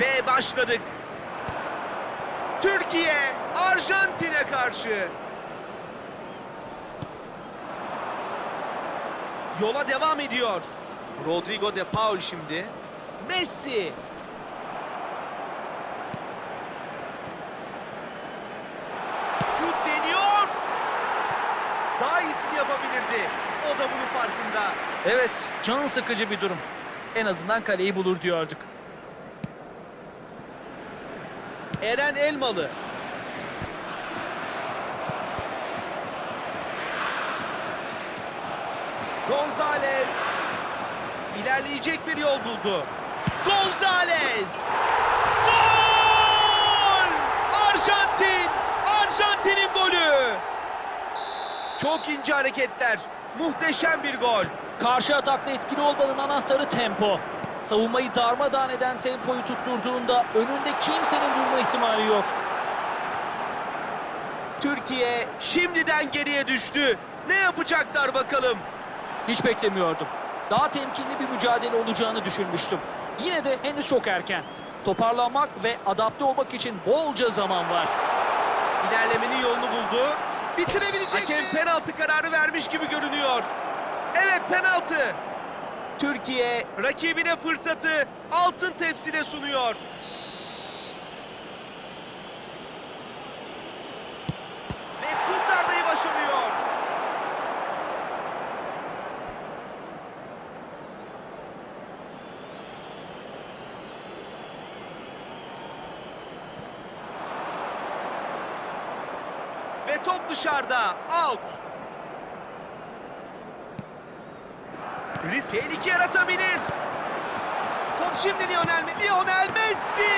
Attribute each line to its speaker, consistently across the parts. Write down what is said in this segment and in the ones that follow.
Speaker 1: Ve başladık. Türkiye Arjantin'e karşı. Yola devam ediyor. Rodrigo de Paul şimdi. Messi. Şut deniyor. Daha iyisini yapabilirdi. O da bunun farkında.
Speaker 2: Evet, can sıkıcı bir durum. En azından kaleyi bulur diyorduk.
Speaker 1: Eren Elmalı. Gonzalez. İlerleyecek bir yol buldu. Gonzalez. Gol! Arjantin! Arjantin'in golü! Çok ince hareketler. Muhteşem bir gol.
Speaker 2: Karşı atakta etkili olmanın anahtarı tempo. Savunmayı darmadağın eden tempoyu tutturduğunda önünde kimsenin durma ihtimali yok.
Speaker 1: Türkiye şimdiden geriye düştü. Ne yapacaklar bakalım?
Speaker 2: Hiç beklemiyordum. Daha temkinli bir mücadele olacağını düşünmüştüm. Yine de henüz çok erken. Toparlanmak ve adapte olmak için bolca zaman var.
Speaker 1: İlerlemenin yolunu buldu. Bitirebilecek Hakem penaltı kararı vermiş gibi görünüyor. Evet penaltı. Türkiye rakibine fırsatı altın tepside sunuyor. Ve kurtarmayı başarıyor. Ve top dışarıda. Out. Risk tehlike yaratabilir. Top şimdi Lionel, Lionel Messi.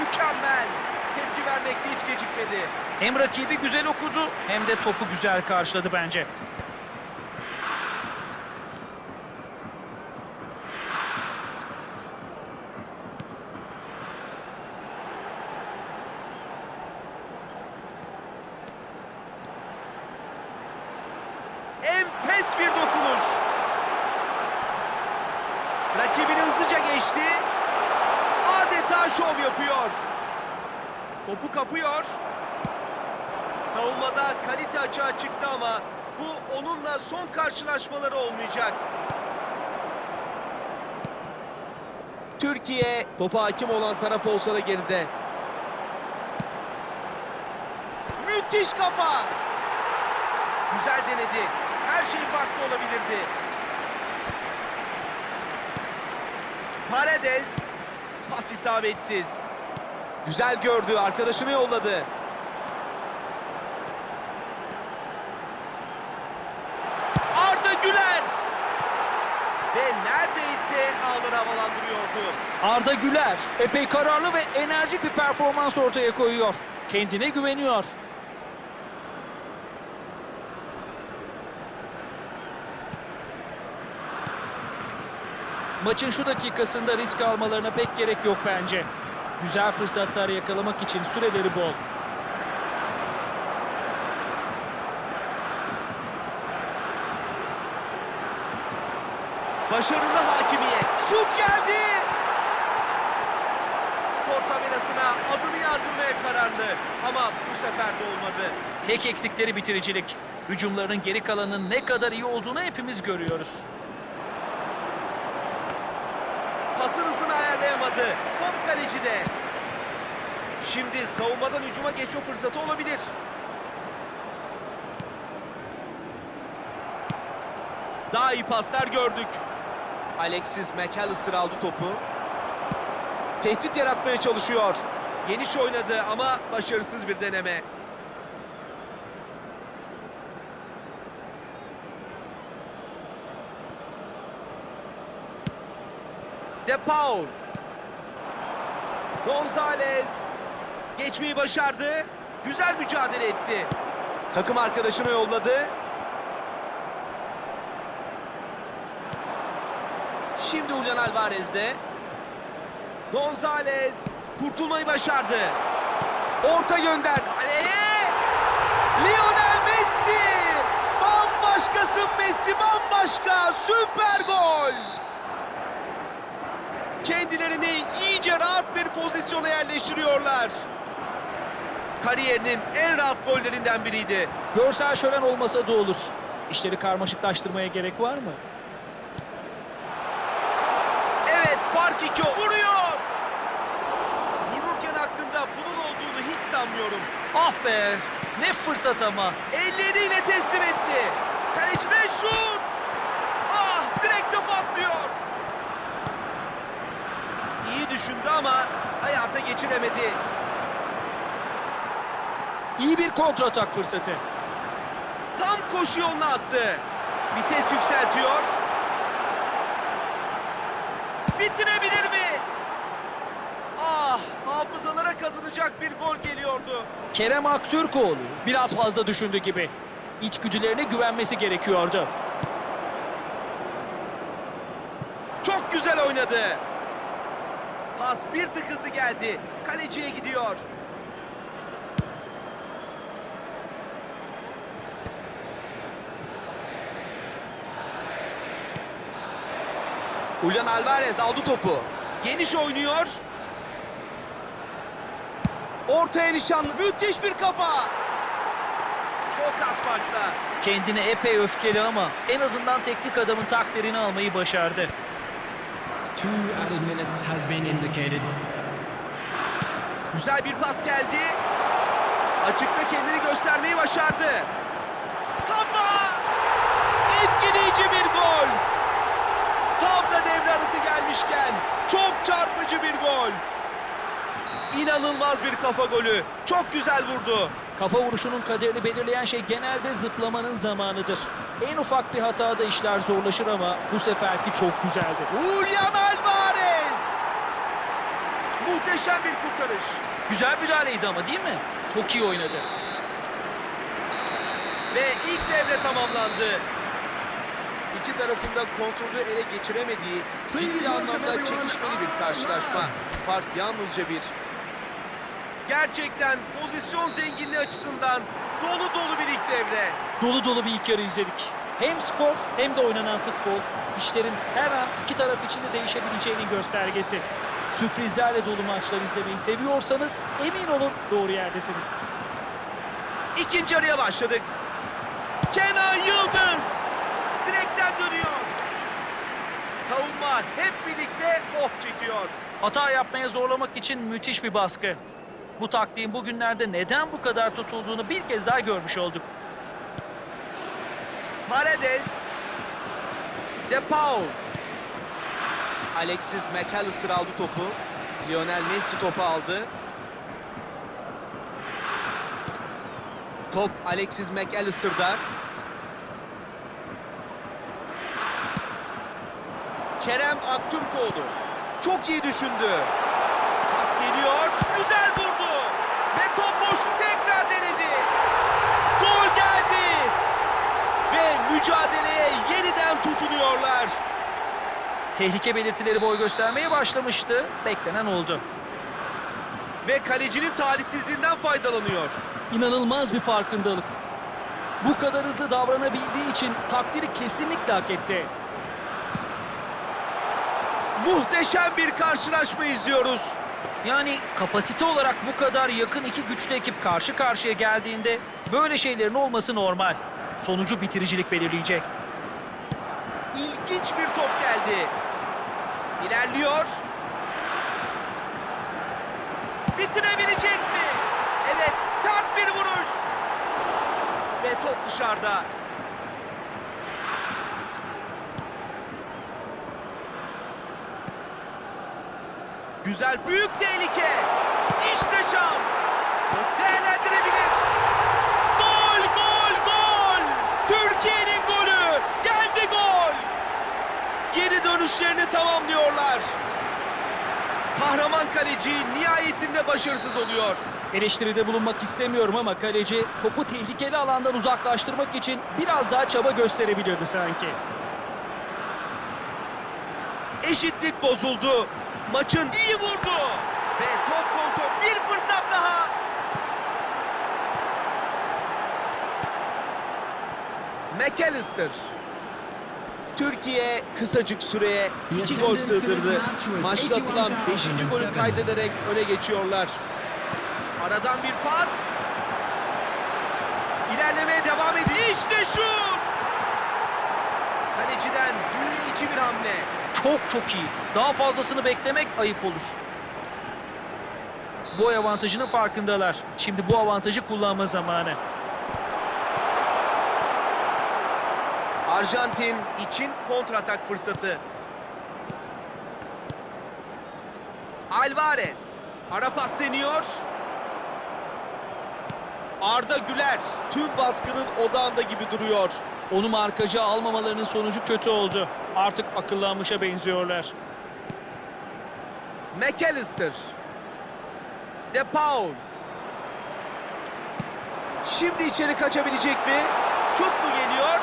Speaker 1: Mükemmel. Tepki vermekte hiç gecikmedi.
Speaker 2: Hem rakibi güzel okudu hem de topu güzel karşıladı bence.
Speaker 1: Enfes bir dokunuş. Rakibini hızlıca geçti. Adeta şov yapıyor. Topu kapıyor. Savunmada kalite açığa çıktı ama bu onunla son karşılaşmaları olmayacak. Türkiye topa hakim olan taraf olsa da geride. Müthiş kafa. Güzel denedi. Her şey farklı olabilirdi. Paredes pas isabetsiz. Güzel gördü, arkadaşını yolladı. Arda Güler ve neredeyse ağları havalandırıyordu.
Speaker 2: Arda Güler epey kararlı ve enerjik bir performans ortaya koyuyor. Kendine güveniyor. Maçın şu dakikasında risk almalarına pek gerek yok bence. Güzel fırsatlar yakalamak için süreleri bol.
Speaker 1: Başarılı hakimiyet. Şut geldi. Skor tabelasına adını yazdırmaya kararlı. Ama bu sefer de olmadı.
Speaker 2: Tek eksikleri bitiricilik. Hücumlarının geri kalanının ne kadar iyi olduğunu hepimiz görüyoruz.
Speaker 1: Ayarlayamadı. Top kalecide. Şimdi savunmadan hücuma geçme fırsatı olabilir. Daha iyi paslar gördük. Alexis McAllister aldı topu. Tehdit yaratmaya çalışıyor. Geniş oynadı ama başarısız bir deneme. De Paul. Gonzalez. Geçmeyi başardı. Güzel mücadele etti. Takım arkadaşına yolladı. Şimdi Julian Alvarez'de. Gonzalez kurtulmayı başardı. Orta gönderdi. Kaleye! Lionel Messi! Bambaşkasın Messi bambaşka. Süper gol! Kendilerini iyice rahat bir pozisyona yerleştiriyorlar. Kariyerinin en rahat gollerinden biriydi.
Speaker 2: Görsel şölen olmasa da olur. İşleri karmaşıklaştırmaya gerek var mı?
Speaker 1: Evet fark iki vuruyor. Vururken aklında bunun olduğunu hiç sanmıyorum.
Speaker 2: Ah be! Ne fırsat ama.
Speaker 1: Elleriyle teslim etti. Kaleci ve şut. Ah direkte patlıyor. İyi düşündü ama hayata geçiremedi.
Speaker 2: İyi bir kontratak fırsatı.
Speaker 1: Tam koşu yoluna attı. Vites yükseltiyor. Bitirebilir mi? Ah hafızalara kazanacak bir gol geliyordu.
Speaker 2: Kerem Aktürkoğlu biraz fazla düşündü gibi. İçgüdülerine güvenmesi gerekiyordu.
Speaker 1: Çok güzel oynadı. Pas bir tık hızlı geldi. Kaleciye gidiyor. Julian Alvarez aldı topu. Geniş oynuyor. Ortaya nişanlı. Müthiş bir kafa. Çok az farkla.
Speaker 2: Kendine epey öfkeli ama en azından teknik adamın takdirini almayı başardı.
Speaker 3: Two added minutes has been indicated.
Speaker 1: Güzel bir pas geldi. Açıkta kendini göstermeyi başardı. Kafa! Etkileyici bir gol. Tam da devre arası gelmişken çok çarpıcı bir gol. İnanılmaz bir kafa golü. Çok güzel vurdu.
Speaker 2: Kafa vuruşunun kaderini belirleyen şey genelde zıplamanın zamanıdır. En ufak bir hatada işler zorlaşır ama bu seferki çok güzeldi.
Speaker 1: Julian Alvarez! Muhteşem bir kurtarış.
Speaker 2: Güzel müdahaleydi ama değil mi? Çok iyi oynadı.
Speaker 1: Ve ilk devre tamamlandı. İki tarafında kontrolü ele geçiremediği ciddi anlamda çekişmeli bir karşılaşma. Fark yalnızca bir. Gerçekten pozisyon zenginliği açısından dolu dolu bir ilk devre.
Speaker 2: Dolu dolu bir ilk yarı izledik. Hem skor hem de oynanan futbol işlerin her an iki taraf için de değişebileceğinin göstergesi. Sürprizlerle dolu maçlar izlemeyi seviyorsanız emin olun doğru yerdesiniz.
Speaker 1: İkinci araya başladık. Kenan Yıldız direkten dönüyor. Savunma hep birlikte oh çekiyor.
Speaker 2: Hata yapmaya zorlamak için müthiş bir baskı. Bu taktiğin bugünlerde neden bu kadar tutulduğunu bir kez daha görmüş olduk.
Speaker 1: Paredes. De Paul. Alexis McAllister aldı topu. Lionel Messi topu aldı. Top Alexis McAllister'da. Kerem Aktürkoğlu. Çok iyi düşündü. Pas geliyor. Güzel vurdu. Ve top boş tekrar denedi. Gol geldi ve mücadeleye yeniden tutunuyorlar.
Speaker 2: Tehlike belirtileri boy göstermeye başlamıştı. Beklenen oldu.
Speaker 1: Ve kalecinin talihsizliğinden faydalanıyor.
Speaker 2: İnanılmaz bir farkındalık. Bu kadar hızlı davranabildiği için takdiri kesinlikle hak etti.
Speaker 1: Muhteşem bir karşılaşma izliyoruz.
Speaker 2: Yani kapasite olarak bu kadar yakın iki güçlü ekip karşı karşıya geldiğinde böyle şeylerin olması normal. Sonucu bitiricilik belirleyecek.
Speaker 1: İlginç bir top geldi. İlerliyor. Bitirebilecek mi? Evet, sert bir vuruş. Ve top dışarıda. Güzel, büyük tehlike. İşte şans. Top değerlendirebilir. Gol, gol, gol! Türkiye'nin golü! Geldi gol! Geri dönüşlerini tamamlıyorlar. Kahraman kaleci nihayetinde başarısız oluyor.
Speaker 2: Eleştiride bulunmak istemiyorum ama kaleci topu tehlikeli alandan uzaklaştırmak için biraz daha çaba gösterebilirdi sanki.
Speaker 1: Eşitlik bozuldu. Maçın iyi vurdu. Ve top kontrol bir fırsat daha. McAllister. Türkiye kısacık süreye iki gol sığdırdı. Maçta atılan 5. golü kaydederek öne geçiyorlar. Aradan bir pas. İlerlemeye devam ediyor. İşte şut! Kaleciden büyüleyici bir hamle.
Speaker 2: Çok çok iyi. Daha fazlasını beklemek ayıp olur. Boy avantajının farkındalar. Şimdi bu avantajı kullanma zamanı.
Speaker 1: Arjantin için kontratak fırsatı. Alvarez. Ara pas deniyor. Arda Güler tüm baskının odağında gibi duruyor.
Speaker 2: Onu markacı almamalarının sonucu kötü oldu. Artık akıllanmışa benziyorlar.
Speaker 1: McAllister. De Paul. Şimdi içeri kaçabilecek mi? Şut mu geliyor?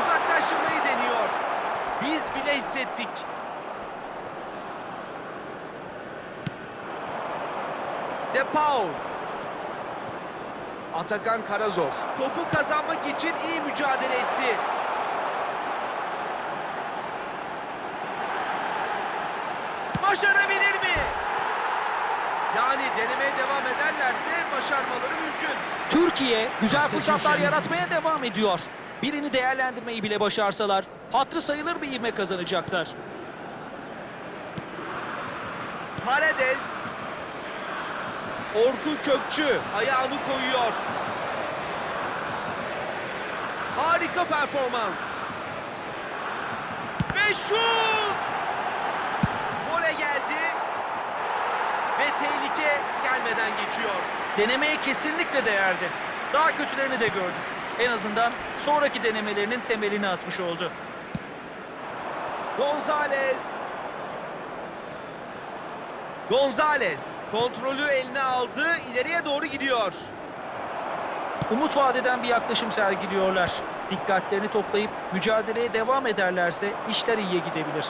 Speaker 1: Uzaklaştırmayı deniyor. Biz bile hissettik. De Paul. Atakan Karazor. Topu kazanmak için iyi mücadele etti. Başarabilir mi? Yani denemeye devam ederlerse başarmaları mümkün.
Speaker 2: Türkiye güzel fırsatlar yaratmaya devam ediyor. Birini değerlendirmeyi bile başarsalar hatırı sayılır bir ivme kazanacaklar.
Speaker 1: Paredes. Orkun Kökçü ayağını koyuyor. Harika performans. Ve şut! Gole geldi. Ve tehlike gelmeden geçiyor.
Speaker 2: Denemeye kesinlikle değerdi. Daha kötülerini de gördük. En azından sonraki denemelerinin temelini atmış oldu.
Speaker 1: Gonzalez. Gonzalez kontrolü eline aldı, ileriye doğru gidiyor.
Speaker 2: Umut vadeden bir yaklaşım sergiliyorlar. Dikkatlerini toplayıp mücadeleye devam ederlerse işler iyiye gidebilir.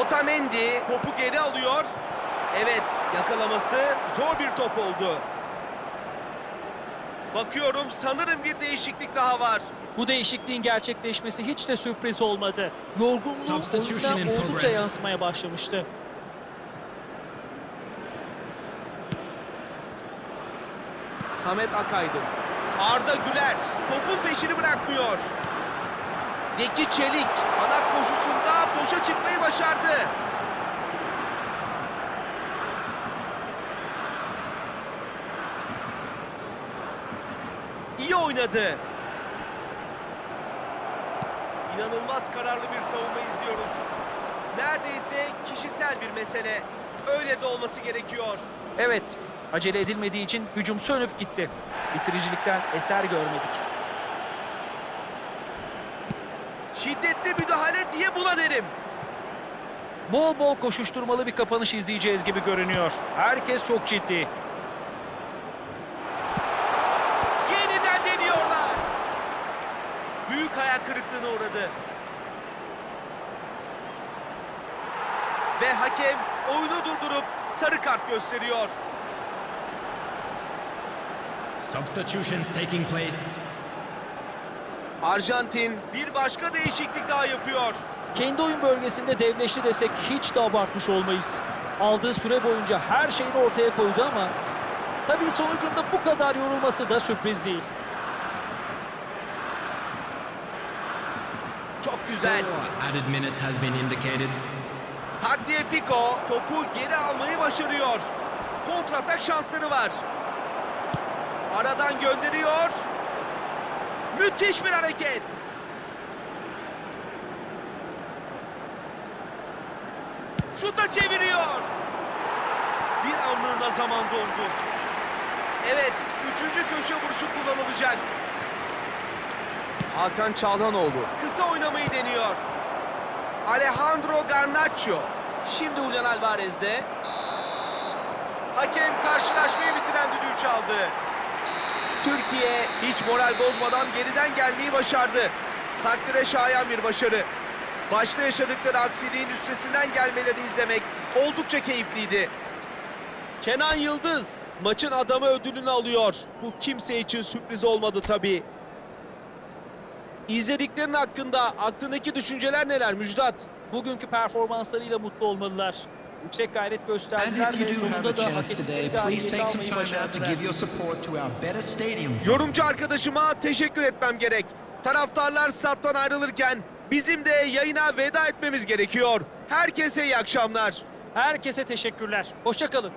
Speaker 1: Otamendi topu geri alıyor. Evet, yakalaması zor bir top oldu. Bakıyorum sanırım bir değişiklik daha var.
Speaker 2: Bu değişikliğin gerçekleşmesi hiç de sürpriz olmadı. Yorgunluğu
Speaker 3: Substitution
Speaker 2: oyuna
Speaker 3: in
Speaker 2: oldukça yansımaya başlamıştı.
Speaker 1: Samet Akaydın. Arda Güler topun peşini bırakmıyor. Zeki Çelik kanat koşusunda boşa çıkmayı başardı. İyi oynadı. İnanılmaz kararlı bir savunma izliyoruz. Neredeyse kişisel bir mesele. Öyle de olması gerekiyor.
Speaker 2: Evet, acele edilmediği için hücum sönüp gitti. Bitiricilikten eser görmedik.
Speaker 1: Şiddetli müdahale diye buna derim.
Speaker 2: Bol bol koşuşturmalı bir kapanış izleyeceğiz gibi görünüyor. Herkes çok ciddi.
Speaker 1: Yeniden deniyorlar. Büyük hayal kırıklığına uğradı. Ve hakem oyunu durdurup sarı kart gösteriyor.
Speaker 3: Substitutions taking place.
Speaker 1: Arjantin bir başka değişiklik daha yapıyor.
Speaker 2: Kendi oyun bölgesinde devleşti desek hiç de abartmış olmayız. Aldığı süre boyunca her şeyini ortaya koydu ama tabii sonucunda bu kadar yorulması da sürpriz değil.
Speaker 1: Çok güzel.
Speaker 3: Added minutes has been indicated.
Speaker 1: Tagliafico topu geri almayı başarıyor. Kontratak şansları var. Aradan gönderiyor. Müthiş bir hareket. Şuta çeviriyor. Bir anlığına zaman dondu. Evet, üçüncü köşe vuruşu kullanılacak. Hakan Çalhanoğlu kısa oynamayı deniyor. Alejandro Garnacho. Şimdi Julian Alvarez'de. Hakem karşılaşmayı bitiren düdüğü çaldı. Türkiye hiç moral bozmadan geriden gelmeyi başardı. Takdire şayan bir başarı. Başta yaşadıkları aksiliğin üstesinden gelmeleri izlemek oldukça keyifliydi. Kenan Yıldız maçın adamı ödülünü alıyor. Bu kimse için sürpriz olmadı tabii. İzlediklerin hakkında aklındaki düşünceler neler Müjdat?
Speaker 2: Bugünkü performanslarıyla mutlu olmalılar. Yüksek gayret gösterdiler ve sonunda da hak ettikleri galibiyeti almayı başardılar.
Speaker 1: Yorumcu arkadaşıma teşekkür etmem gerek. Taraftarlar stat'tan ayrılırken bizim de yayına veda etmemiz gerekiyor. Herkese iyi akşamlar.
Speaker 2: Herkese teşekkürler. Hoşçakalın.